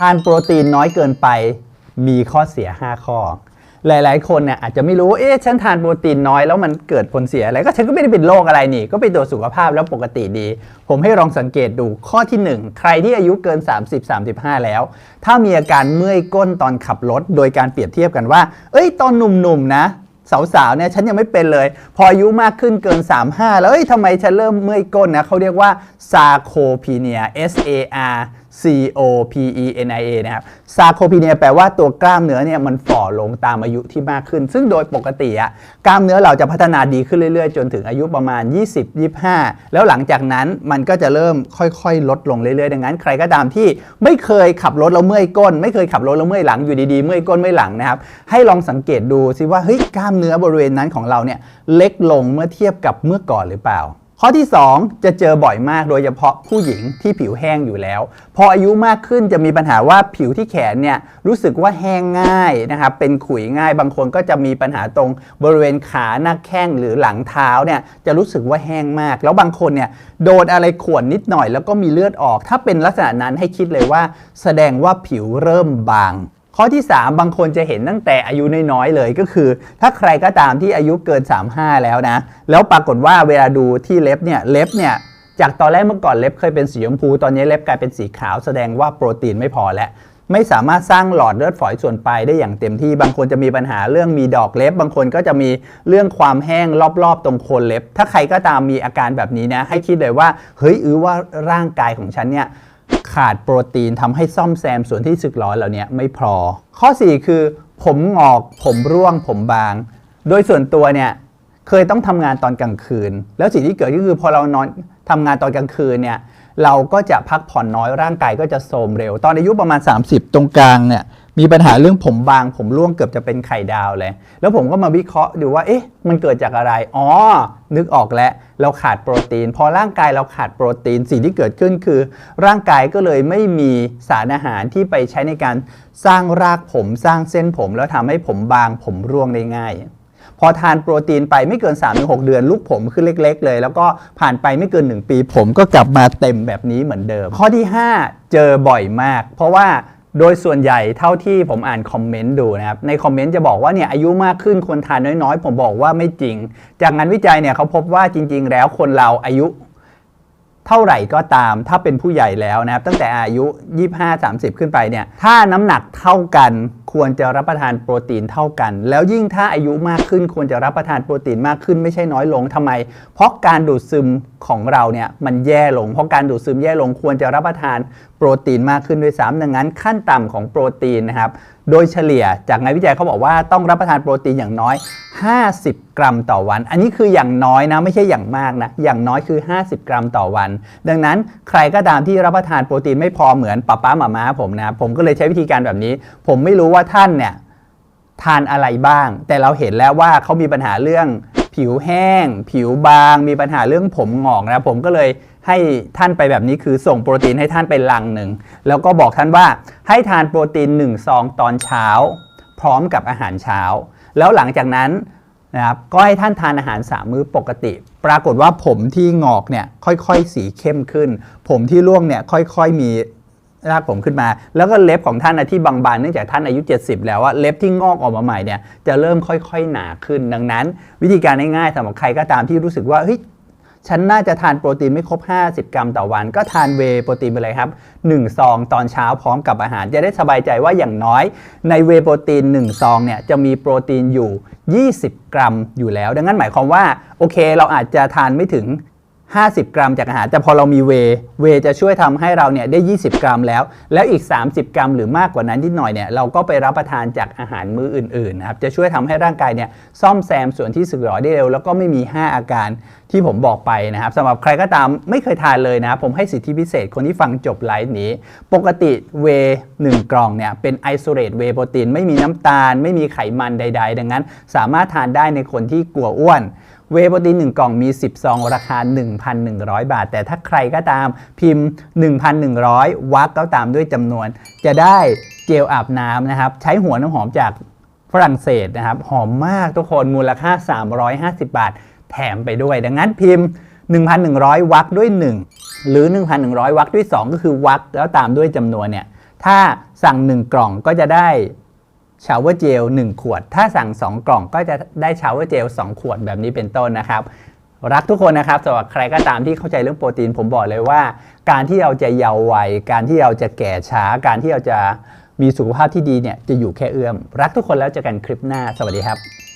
ทานโปรตีนน้อยเกินไปมีข้อเสีย 5 ข้อ หลาย ๆ คนเนี่ยอาจจะไม่รู้ เอ๊ะ ฉันทานโปรตีนน้อยแล้วมันเกิดผลเสียอะไร ก็ฉันก็ไม่ได้เป็นโรคอะไรนี่ ก็ไปตรวจสุขภาพแล้วปกติดี ผมให้ลองสังเกตดูข้อที่ 1 ใครที่อายุเกิน 30-35 แล้ว ถ้ามีอาการเมื่อยก้นตอนขับรถ โดยการเปรียบเทียบกันว่า เอ้ย ตอนหนุ่ม ๆ นะสาวๆเนี่ยฉันยังไม่เป็นเลย พออายุมากขึ้นเกิน 35 แล้วเอ้ยทำไมฉันเริ่มเมื่อยก้นนะเขาเรียกว่าซาโคพีเนีย S A R C O P E N I A นะครับซาโคพีเนียแปลว่าตัวกล้ามเนื้อเนี่ยมันฝ่อลงตามอายุที่มากขึ้น ซึ่งโดยปกติอะกล้ามเนื้อเราจะพัฒนาดีขึ้นเรื่อยๆ จนถึงอายุประมาณ 20-25 แล้วหลังจากนั้นมันก็จะเริ่มค่อยๆ ลดลงเรื่อยๆ ดังนั้น ใครก็ตามที่ไม่เคยขับรถแล้วเมื่อยก้น ไม่เคยขับรถแล้วเมื่อยหลังอยู่ดีๆ เมื่อยก้นเมื่อยหลังนะครับ ให้ลองสังเกตดูซิว่าเฮ้ยกล้ามเนื้อบริเวณนั้นของเราเนี่ยเล็กลงเมื่อเทียบกับเมื่อก่อนหรือเปล่า ข้อที่ 2 จะเจอบ่อยมากโดยเฉพาะผู้หญิงที่ผิวแห้งอยู่แล้ว พออายุมากขึ้นจะมีปัญหาว่าผิวที่แขนเนี่ยรู้สึกว่าแห้งง่ายนะครับเป็นขุยง่าย บางคนก็จะมีปัญหาตรงบริเวณขาหน้าแข้งหรือหลังเท้าเนี่ยจะรู้สึกว่าแห้งมาก แล้วบางคนเนี่ยโดนอะไรข่วนนิดหน่อย แล้วก็มีเลือดออก ถ้าเป็นลักษณะนั้นให้คิดเลยว่า แสดงว่าผิวเริ่มบาง ข้อที่ 3 บางคนจะเห็นตั้งแต่อายุน้อยๆเลยก็คือ ถ้าใครก็ตามที่อายุเกิน 35 แล้วนะ แล้วปรากฏว่าเวลาดูที่เล็บเนี่ยเล็บเนี่ยจากตอนแรกเมื่อก่อนเล็บเคยเป็นสีชมพู ตอนนี้เล็บกลายเป็นสีขาวแสดงว่าโปรตีนไม่พอแล้วไม่สามารถสร้างหลอดเลือดฝอยส่วนปลายได้อย่างเต็มที่ บางคนจะมีปัญหาเรื่องมีดอกเล็บ บางคนก็จะมีเรื่องความแห้งรอบๆ ตรงโคนเล็บ ถ้าใครก็ตามมีอาการแบบนี้นะ ให้คิดเลยว่า เฮ้ยอือว่าร่างกายของฉันเนี่ย ขาดโปรตีนทำให้ซ่อมแซมส่วนที่สึกหรอเหล่านี้ไม่พอ ข้อ 4 คือ ผมงอกผมร่วงผมบาง โดยส่วนตัวเนี่ยเคยต้องทำงานตอนกลางคืน แล้วสิ่งที่เกิดก็คือพอเรานอนทำงานตอนกลางคืนเนี่ยเราก็จะพักผ่อนน้อยร่างกายก็จะโทรมเร็ว ตอนอายุประมาณ 30 ตรงกลางเนี่ย มีปัญหาเรื่องผมบาง ผมร่วงเกือบจะเป็นไข่ดาวเลย แล้วผมก็มาวิเคราะห์ดูว่า เอ๊ะ มันเกิดจากอะไร อ๋อ นึกออกแล้ว เราขาดโปรตีน พอร่างกายเราขาดโปรตีน สิ่งที่เกิดขึ้นคือ ร่างกายก็เลยไม่มีสารอาหารที่ไปใช้ในการสร้างรากผม สร้างเส้นผม แล้วทำให้ผมบาง ผมร่วงได้ง่าย พอทานโปรตีนไปไม่เกิน 3-6 เดือนลูกผมขึ้นเล็ก ๆ เลย แล้วก็ผ่านไปไม่เกิน 1 ปี ผมก็กลับมาเต็มแบบนี้เหมือนเดิม ข้อที่ 5 เจอบ่อยมาก เพราะว่า โดยส่วนใหญ่เท่าที่ผมอ่านคอมเมนต์ดูนะครับ ในคอมเมนต์จะบอกว่าเนี่ยอายุมากขึ้นควรทานน้อยๆ ผมบอกว่าไม่จริง จากงานวิจัยเนี่ยเขาพบว่าจริง ๆ แล้วคนเราอายุเท่าไหร่ก็ตามถ้าเป็นผู้ใหญ่แล้วนะครับ ตั้งแต่อายุ 25-30 ขึ้นไปเนี่ยถ้าน้ำหนักเท่ากันควรจะรับประทานโปรตีนเท่ากัน แล้วยิ่งถ้าอายุมากขึ้นควรจะรับประทานโปรตีนมากขึ้นไม่ใช่น้อยลงทำไม เพราะการดูดซึม ของเราเนี่ยมันแย่ลง เพราะการดูดซึมแย่ลงควรจะรับประทานโปรตีนมากขึ้นด้วยซ้ำดังนั้นขั้นต่ำของโปรตีนนะครับ โดยเฉลี่ยจากงานวิจัยเขาบอกว่าต้องรับประทานโปรตีนอย่างน้อย 50 กรัมต่อวัน อันนี้คืออย่างน้อยนะ ไม่ใช่อย่างมากนะ อย่างน้อยคือ 50 กรัมต่อวัน ดังนั้นใครก็ตามที่รับประทานโปรตีนไม่พอเหมือนป้าป้าหมาม้าผมนะผมก็เลยใช้วิธีการแบบนี้ ผมไม่รู้ว่าท่านเนี่ยทานอะไรบ้าง แต่เราเห็นแล้วว่าเขามีปัญหาเรื่อง ผิวแห้ง ผิวบางมีปัญหาเรื่องผมหงอกนะผมก็เลยให้ท่านไปแบบนี้คือส่งโปรตีนให้ท่านไปลังหนึ่งแล้วก็บอกท่านว่าให้ทานโปรตีน1ซองตอนเช้า พร้อมกับอาหารเช้า แล้วหลังจากนั้นนะครับก็ให้ท่านทานอาหารสามมื้อปกติ ปรากฏว่าผมที่งอกเนี่ยค่อยๆ สีเข้มขึ้น ผมที่ร่วงเนี่ยค่อยๆมี รากผมขึ้นมา แล้วก็เล็บของท่านนะที่บางบานเนื่องจากท่านอายุ 70 แล้วว่าเล็บที่งอกออกมาใหม่เนี่ยจะเริ่มค่อยๆหนาขึ้น ดังนั้น วิธีการง่ายๆสำหรับใครก็ตามที่รู้สึกว่าเฮ้ยฉันน่าจะทานโปรตีนไม่ครบ 50 กรัมต่อวัน ก็ทานเวโปรตีนไปเลยครับ 1 ซองตอนเช้าพร้อมกับอาหาร จะได้สบายใจว่าอย่างน้อย ในเวโปรตีน 1 ซองเนี่ยจะมีโปรตีนอยู่ 20 กรัมอยู่แล้ว ดังนั้นหมายความว่า โอเค เราอาจจะทานไม่ถึง 50 กรัมจากอาหาร แต่พอเรามีเว เวจะช่วยทำให้เราเนี่ยได้ 20 กรัมแล้ว แล้วอีก 30 กรัมหรือมากกว่านั้นนิดหน่อยเนี่ยเราก็ไปรับประทานจากอาหารมื้ออื่นๆนะครับจะช่วยทำให้ร่างกายเนี่ยซ่อมแซมส่วนที่สึกหรอได้เร็ว แล้วก็ไม่มี 5 อาการที่ผมบอกไปนะครับสำหรับใครก็ตามไม่เคยทานเลยนะครับผมให้สิทธิพิเศษคนที่ฟังจบไลฟ์นี้ ปกติเวย์หนึ่งกล่องเนี่ยเป็นไอโซเลตเวโปรตีนไม่มีน้ำตาล ไม่มีไขมันใด ๆ ดังนั้น สามารถทานได้ในคนที่กลัวอ้วน เวโปรตีน1กล่องมี 10 ซอง ราคา 1,100 บาท แต่ถ้าใครก็ตามพิมพ์ 1,100 วักก็ตามด้วยจำนวน จะได้เจลอาบน้ำนะครับ ใช้หัวน้ำหอมจากฝรั่งเศสนะครับ หอมมากทุกคนมูลค่า 350 บาท แถมไปด้วย ดังนั้นพิมพ์ 1,100 วักด้วย 1 หรือ 1,100 วักด้วย 2 ก็คือวักแล้วตามด้วยจำนวนเนี่ยถ้าสั่ง 1 กล่องก็จะได้ ชาวเวอร์เจล1ขวด ถ้าสั่ง 2 กล่องก็จะได้ชาวเวอร์เจล2ขวดแบบนี้เป็นต้นนะครับ รักทุกคนนะครับสำหรับใครก็ตามที่เข้าใจเรื่องโปรตีนผมบอกเลยว่า การที่เราจะเยาว์วัย การที่เราจะแก่ช้า การที่เราจะมีสุขภาพที่ดีเนี่ยจะอยู่แค่เอื้อม รักทุกคนแล้วเจอกันคลิปหน้า สวัสดีครับ